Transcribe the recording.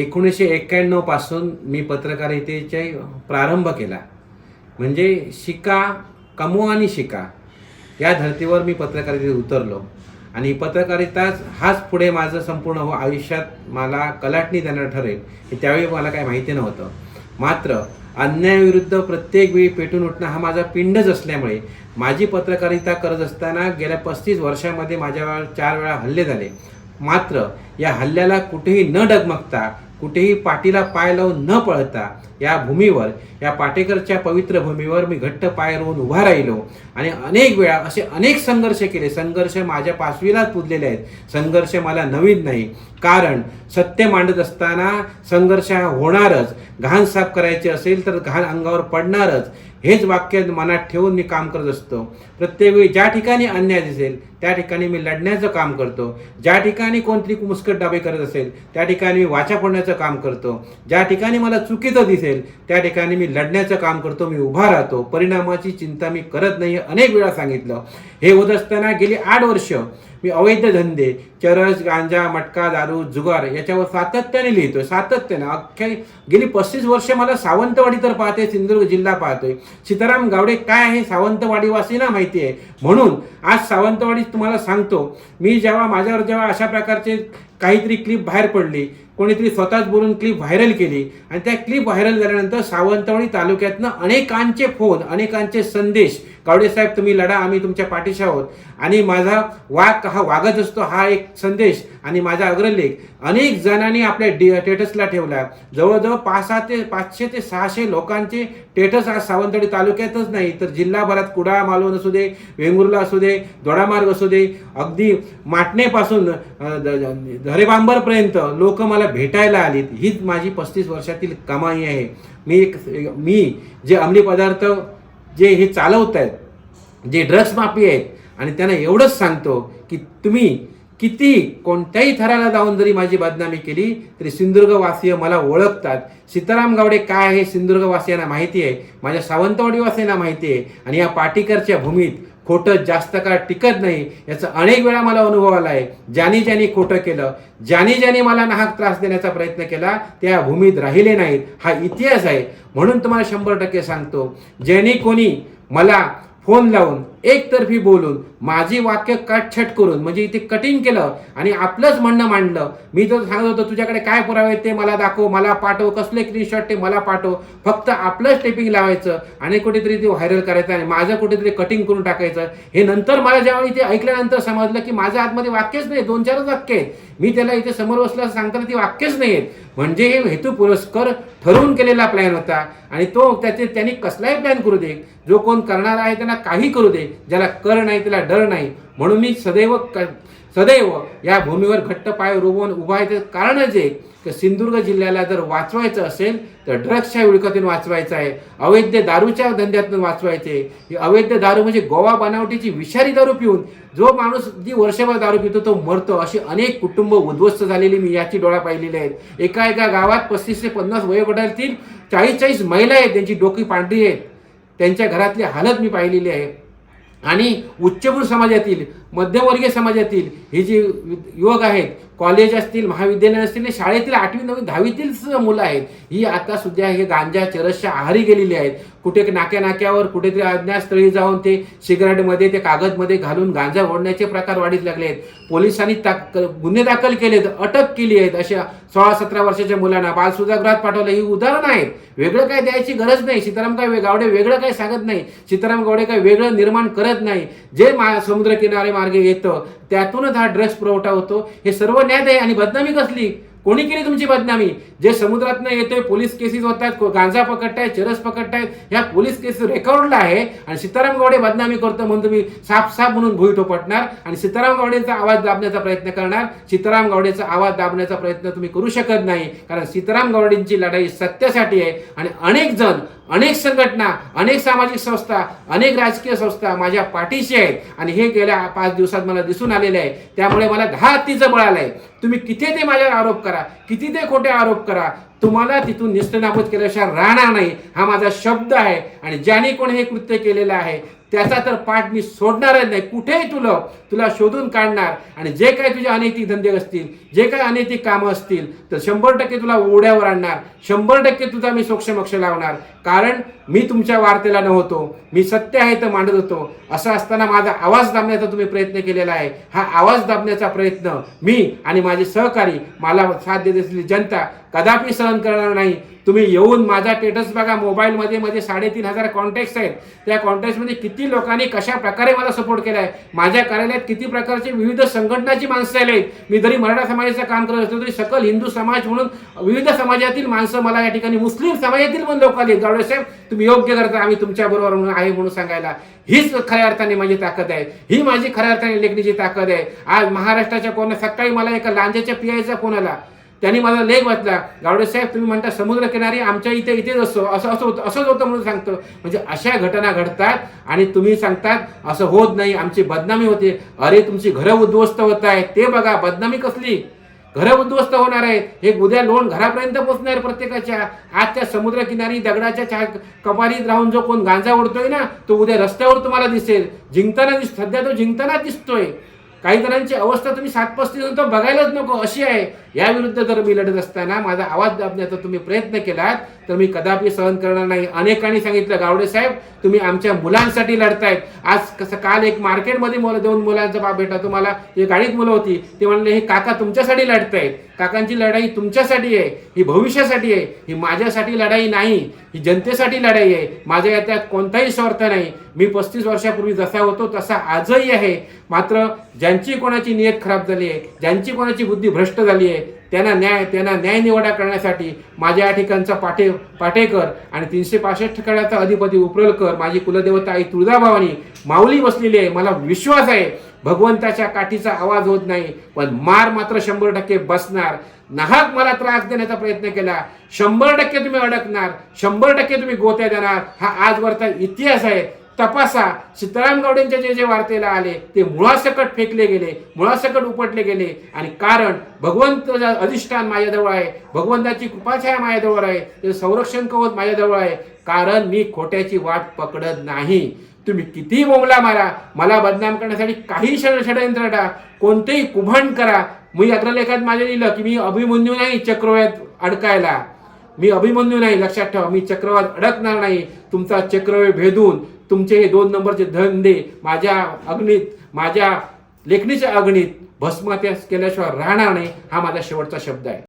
एकोणीसशे एक्क्याण्णवपासून मी पत्रकारितेचा प्रारंभ केला. म्हणजे शिका कमो आणि शिका या धर्तीवर मी पत्रकारितेत उतरलो. आणि पत्रकारिताच हाच पुढे माझं संपूर्ण हो आयुष्यात मला कलाटणी देणार ठरेल हे त्यावेळी मला काही माहिती नव्हतं. मात्र अन्यायाविरुद्ध प्रत्येक वेळी पेटून उठणं हा माझा पिंडच असल्यामुळे माझी पत्रकारिता करत असताना गेल्या पस्तीस वर्षामध्ये माझ्यावर चार वेळा हल्ले झाले. मात्र या हल्ल्याला कुठेही न डगमगता कुठेही पाठीला पाय लावून न पळता या भूमीवर या पाटेकरच्या पवित्र भूमीवर मी घट्ट पाय रोवून उभा राहिलो. आणि अनेक वेळा असे अनेक संघर्ष केले. संघर्ष माझ्या पाचवीलाच पुजलेले आहेत. संघर्ष मला नवीन नाही. कारण सत्य मांडत असताना संघर्ष हा होणारच. घाण साफ करायची असेल तर घाण अंगावर पडणारच. हेच वाक्य मनात ठेवून मी काम करत असतो. प्रत्येक वेळी ज्या ठिकाणी अन्याय दिसेल त्या ठिकाणी मी लढण्याचं काम करतो. ज्या ठिकाणी कोणतरी मुस्कट डाबे करत असेल त्या ठिकाणी मी वाचा फोडण्याचं काम करतो. ज्या ठिकाणी मला चुकीचं दिसेल त्या ठिकाणी मी लढण्याचं काम करतो मी उभा राहतो. परिणामाची चिंता मी करत नाही अनेक वेळा सांगितलं. हे होत असताना गेली आठ वर्ष मी अवैध धंदे चरस गांजा मटका दारू जुगार याच्यावर सातत्याने लिहितोय. सातत्याने. अख्ख्या गेली पस्तीस वर्ष मला सावंतवाडी तर पाहते सिंधुदुर्ग जिल्हा पाहतोय. सीताराम गावडे काय आहे? सावंतवाडीवासींना माहिती आहे. म्हणून आज सावंतवाडी तुम्हाला सांगतो. मी जेव्हा माझ्यावर जेव्हा अशा प्रकारचे काहीतरी क्लिप बाहेर पडली. कोणीतरी स्वतःच बोलून क्लिप व्हायरल केली. आणि त्या क्लिप व्हायरल झाल्यानंतर सावंतवाडी तालुक्यातनं अनेकांचे फोन अनेकांचे संदेश कावडे साहेब तुम्ही लढा आम्ही तुमच्या पाठीशी आहोत. आणि माझा वाघ हा वागत असतो हा एक संदेश आणि माझा अग्रलेख. अनेक जणांनी आपल्या डि टेटसला ठेवला. जवळजवळ पाच सहा ते पाचशे ते सहाशे लोकांचे टेटस आज सावंतवाडी तालुक्यातच नाही तर जिल्हाभरात कुडाळ मालवण असू दे वेंगुर्ला असू दे दोडामार्ग असू दे अगदी माटणेपासून घरेबांबरपर्यंत लोक मला भेटायला आलीत. हीच माझी पस्तीस वर्षातील कमाई आहे. मी एक मी जे अंमली पदार्थ जे हे चालवत आहेत जे ड्रग्स माफी आहेत आणि त्यांना एवढंच सांगतो की तुम्ही किती कोणत्याही थराला जाऊन जरी माझी बदनामी केली तरी सिंधुदुर्गवासीय मला ओळखतात. सीताराम गावडे काय आहे सिंधुदुर्गवासियांना माहिती आहे. माझ्या सावंतवाडीवासियांना माहिती आहे. आणि या पाटीकरच्या भूमीत खोटं जास्त काळ टिकत नाही याचा अनेक वेळा मला अनुभव आला आहे ज्यांनी ज्यांनी खोटं केलं ज्यांनी ज्यांनी मला नाहक त्रास देण्याचा प्रयत्न केला त्या भूमीत राहिले नाहीत. हा इतिहास आहे. म्हणून तुम्हाला शंभर टक्के सांगतो ज्यांनी कोणी मला फोन लावून एकतर्फी बोलून माझी वाक्य कटछट करून म्हणजे इथे कटिंग केलं आणि आपलंच म्हणणं मांडलं. मी तर सांगत होतो तुझ्याकडे काय पुरावे ते मला दाखव मला पाठव कसले स्क्रीनशॉट ते मला पाठव. फक्त आपलंच टेपिंग लावायचं आणि कुठेतरी ते व्हायरल करायचं आणि माझं कुठेतरी कटिंग करून टाकायचं. हे नंतर मला जेव्हा इथे ऐकल्यानंतर समजलं की माझ्या आतमध्ये वाक्यच नाही दोन चारच वाक्य आहेत. मी त्याला इथे समोर बसल्या सांगताना ती वाक्यच नाही आहेत म्हणजे हे हेतू पुरस्कर ठरवून केलेला प्लॅन होता आणि तो त्याचे त्यांनी कसलाही प्लॅन करू दे. जो कोण करणार आहे त्यांना काही करू दे. ज्याला कर नाही त्याला डर नाही. म्हणून मी सदैव क- सदैव या भूमीवर घट्ट पाय रोवून उभा आहे. कारणच आहे की सिंधुदुर्ग जिल्ह्याला जर वाचवायचं असेल तर ड्रग्सच्या विळखातून वाचवायचं आहे. अवैध दारूच्या धंद्यातून वाचवायचे. अवैध दारू म्हणजे गोवा बनावटीची विषारी दारू पिऊन जो माणूस जी वर्षभर दारू पितो तो मरतो. अशी अनेक कुटुंब उद्ध्वस्त झालेली मी याची डोळा पाहिलेली आहेत. एका एका गावात पस्तीस ते पन्नास वयोगटातील चाळीस चाळीस महिला आहेत त्यांची डोकी पांढरी आहेत. त्यांच्या घरातली हालत मी पाहिलेली आहे. आणि उच्चभ्रू समाजातील मध्यमवर्गीय समाजातील हे जे युवक आहेत कॉलेज असतील महाविद्यालय असतील शाळेतील आठवी नववी दहावीतील मुलं आहेत. ही आता सुद्धा हे गांजा चरसच्या आहारी गेलेली आहेत. कुठे नाक्या नाक्यावर कुठेतरी अज्ञातस्थळी जाऊन ते सिगारेटमध्ये ते कागदमध्ये घालून गांजा ओढण्याचे प्रकार वाढीत लागले आहेत. पोलिसांनी ताक गुन्हे दाखल केलेत अटक केली आहेत अशा सोळा सतरा वर्षाच्या मुलांना. बालसुधागृहात पाठवलं ही उदाहरण आहेत. वेगळं काय द्यायची गरज नाही. सीताराम काय वे- गावडे वेगळं काय सांगत नाही. सीताराम गावडे काय वेगळं निर्माण करत नाही. जे मा समुद्र किनारे मार्गे येतं त्यातूनच हा ड्रग्स पुरवठा होतो. हे सर्व न्याय आहे आणि बदनामी कसली? कोणी केली तुमची बदनामी? जे समुद्रातनं येतोय पोलीस केसेस होतात गांजा पकडतायत चरस पकडतायत ह्या पोलीस केसेस रेकॉर्डला आहे आणि सीताराम गावडे बदनामी करतो म्हणून तुम्ही साफ साफ म्हणून भुई टोपटणार आणि सीताराम गावडेचा आवाज दाबण्याचा प्रयत्न करणार. सीताराम गावडेचा आवाज दाबण्याचा प्रयत्न तुम्ही करू शकत नाही कारण सीताराम गावडेंची लढाई सत्यासाठी आहे आणि अनेक जण अनेक संघटना अनेक सामाजिक संस्था अनेक राजकीय संस्था माझ्या पाठीशी आहेत आणि हे गेल्या पाच दिवसात मला दिसून आलेले आहे. त्यामुळे मला दहा हत्तीचं बळ आहे तुम्ही किती ते माझ्यावर आरोप करा किती ते खोटे आरोप करा तुम्हाला तिथून निष्ठनाबूत केल्याशिवाय राहणार नाही. हा माझा शब्द आहे आणि ज्याने कोणी हे कृत्य केलेलं आहे त्याचा तर पाठ मी सोडणारच नाही. कुठेही तुला तुला शोधून काढणार. आणि जे काही तुझे अनैतिक धंदे असतील जे काही अनैतिक कामं असतील तर शंभर टक्के तुला ओढ्यावर आणणार. शंभर टक्के तुझा मी सोक्षमक्ष लावणार. कारण मी तुमच्या वार्तेला नव्हतो. मी सत्य आहे तर मांडत होतो. असं असताना माझा आवाज दाबण्याचा तुम्ही प्रयत्न केलेला आहे. हा आवाज दाबण्याचा प्रयत्न मी आणि माझे सहकारी मला साथ देत असलेली जनता कदापि सहन करणार नाही. तुम्ही येऊन माझा स्टेटस बघा मोबाईलमध्ये मध्ये साडेतीन हजार कॉन्टॅक्ट्स आहेत. त्या कॉन्टॅक्टमध्ये किती लोकांनी कशा प्रकारे मला सपोर्ट केला आहे माझ्या कार्यालयात किती प्रकारचे विविध संघटनाची माणसं आली आहेत मी जरी मराठा समाजाचं काम करत असतो तरी सकल हिंदू समाज म्हणून विविध समाजातील माणसं मला या ठिकाणी मुस्लिम समाजातील पण लोक आले गावडे साहेब तुम्ही योग्य करता. आम्ही तुमच्याबरोबर म्हणून आहे म्हणून सांगायला. हीच खऱ्या अर्थाने माझी ताकद आहे. ही माझी खऱ्या अर्थाने लेखणीची ताकद आहे. आज महाराष्ट्राच्या कोणा सकाळी मला एका लांजेच्या पियाचा फोन आला. त्यांनी माझा लेख वाचला. गावडे साहेब तुम्ही म्हणता समुद्रकिनारी आमच्या इथे इथेच असतो. असं असं होतं असंच होतं म्हणून सांगतो. म्हणजे अशा घटना घडतात आणि तुम्ही सांगतात असं होत नाही. आमची बदनामी होते. अरे तुमची घरं उद्ध्वस्त होत आहे ते बघा बदनामी कसली? घरं उद्ध्वस्त होणार आहेत. हे उद्या लोन घरापर्यंत पोहोचणार प्रत्येकाच्या. आज त्या समुद्रकिनारी दगडाच्या चा कपारीत राहून जो कोण गांजा उडतोय ना तो उद्या रस्त्यावर तुम्हाला दिसेल. जिंकताना दिस सध्या तो जिंकताना दिसतोय. काही जणांची अवस्था तुम्ही सात पस्तीस बघायलाच नको. अशी आहे. याविरुद्ध जर मी लढत असताना माझा आवाज दाबण्याचा तुम्ही प्रयत्न केलात तर मी कदापि सहन करणार नाही. अनेकांनी सांगितलं गावडे साहेब तुम्ही आमच्या मुलांसाठी लढतायत. आज कसं काल एक मार्केटमध्ये मुलं दोन मुलांचा बाप भेटा तुम्हाला हे गाडीत मुलं होती. ते म्हणले हे काका तुमच्यासाठी लढतायत. काकांची लढाई तुमच्यासाठी आहे. ही भविष्यासाठी आहे. ही माझ्यासाठी लढाई नाही. ही जनतेसाठी लढाई आहे. माझ्या याच्यात कोणताही स्वार्थ नाही. मी पस्तीस वर्षापूर्वी जसा होतो तसा आजही आहे. मात्र ज्यांची कोणाची नियत खराब झाली आहे ज्यांची कोणाची बुद्धी भ्रष्ट झाली आहे त्यांना न्याय त्यांना न्याय निवडा करण्यासाठी माझ्या या ठिकाणचा पाटे पाटेकर आणि तीनशे पासष्ट ठिकाणाचा अधिपती उपरलकर माझी कुलदेवता आई तुळजाभवानी माऊली बसलेली आहे. मला विश्वास आहे भगवंताच्या काठीचा आवाज होत नाही पण मार मात्र शंभर टक्के बसणार. नाहक मला त्रास देण्याचा प्रयत्न केला. शंभर टक्के तुम्ही अडकणार शंभर टक्के तुम्ही गोत्या देणार. हा आजवरचा इतिहास आहे. तपासा. सीताराम गावडेंच्या जे जे वार्तेला आले ते मुळासकट फेकले गेले मुळासकट उपटले गेले. आणि कारण भगवंत अधिष्ठान माझ्याजवळ आहे भगवंताची कृपाछाया माझ्याजवळ आहे ते संरक्षण कवच माझ्याजवळ आहे. कारण मी खोट्याची वाट पकडत नाही. तुम्ही किती बोंगला मारा मला बदनाम करण्यासाठी काही षड षडयंत्र टाका कोणतेही कुभांड करा. मी अग्रलेखात माझे लिहिलं की मी अभिमन्यू नाही चक्रव्यात अडकायला. मी अभिमन्यू नाही लक्षात ठेवा मी चक्रवात अडकणार नाही. तुमचा चक्रव्यूह भेदून तुमचे हे दोन नंबरचे धंदे माझ्या अग्नीत माझ्या लेखणीच्या अग्नीत भस्मात्यास केल्याशिवाय राहणार नाही हा माझा शेवटचा शब्द आहे.